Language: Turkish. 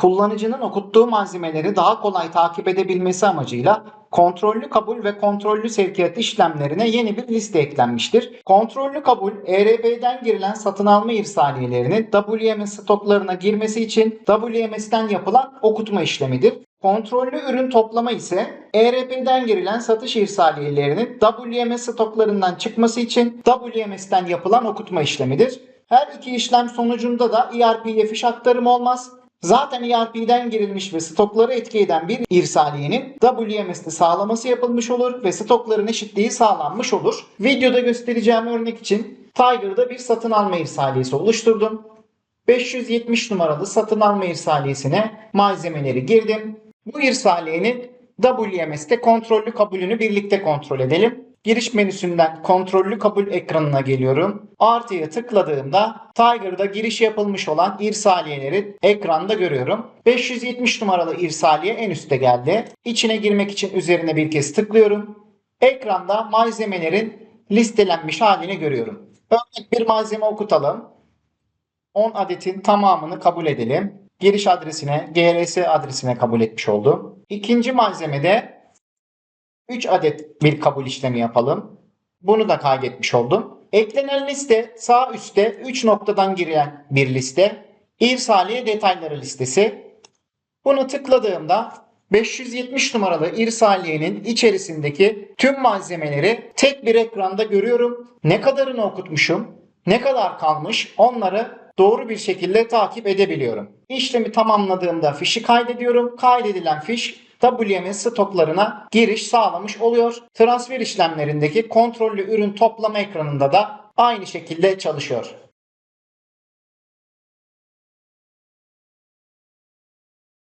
kullanıcının okuttuğu malzemeleri daha kolay takip edebilmesi amacıyla kontrollü kabul ve kontrollü sevkiyat işlemlerine yeni bir liste eklenmiştir. Kontrollü kabul, ERP'den girilen satın alma irsaliyelerinin WMS stoklarına girmesi için WMS'ten yapılan okutma işlemidir. Kontrollü ürün toplama ise ERP'den girilen satış irsaliyelerinin WMS stoklarından çıkması için WMS'ten yapılan okutma işlemidir. Her iki işlem sonucunda da ERP'ye fiş aktarımı olmaz. Zaten ERP'den girilmiş ve stokları etki eden bir irsaliyenin WMS'te sağlaması yapılmış olur ve stokların eşitliği sağlanmış olur. Videoda göstereceğim örnek için Tiger'da bir satın alma irsaliyesi oluşturdum. 570 numaralı satın alma irsaliyesine malzemeleri girdim. Bu irsaliyenin WMS'te kontrollü kabulünü birlikte kontrol edelim. Giriş menüsünden kontrollü kabul ekranına geliyorum. Artıya tıkladığımda Tiger'da giriş yapılmış olan irsaliyeleri ekranda görüyorum. 570 numaralı irsaliye en üstte geldi. İçine girmek için üzerine bir kez tıklıyorum. Ekranda malzemelerin listelenmiş halini görüyorum. Örnek bir malzeme okutalım. 10 adetin tamamını kabul edelim. Giriş adresine, GRS adresine kabul etmiş oldum. İkinci malzemede 3 adet bir kabul işlemi yapalım. Bunu da kaydetmiş oldum. Eklenen liste sağ üstte 3 noktadan giren bir liste. İrsaliye detayları listesi. Bunu tıkladığımda 570 numaralı irsaliyenin içerisindeki tüm malzemeleri tek bir ekranda görüyorum. Ne kadarını okutmuşum, ne kadar kalmış onları doğru bir şekilde takip edebiliyorum. İşlemi tamamladığımda fişi kaydediyorum. Kaydedilen fiş WMS stoklarına giriş sağlamış oluyor. Transfer işlemlerindeki kontrollü ürün toplama ekranında da aynı şekilde çalışıyor.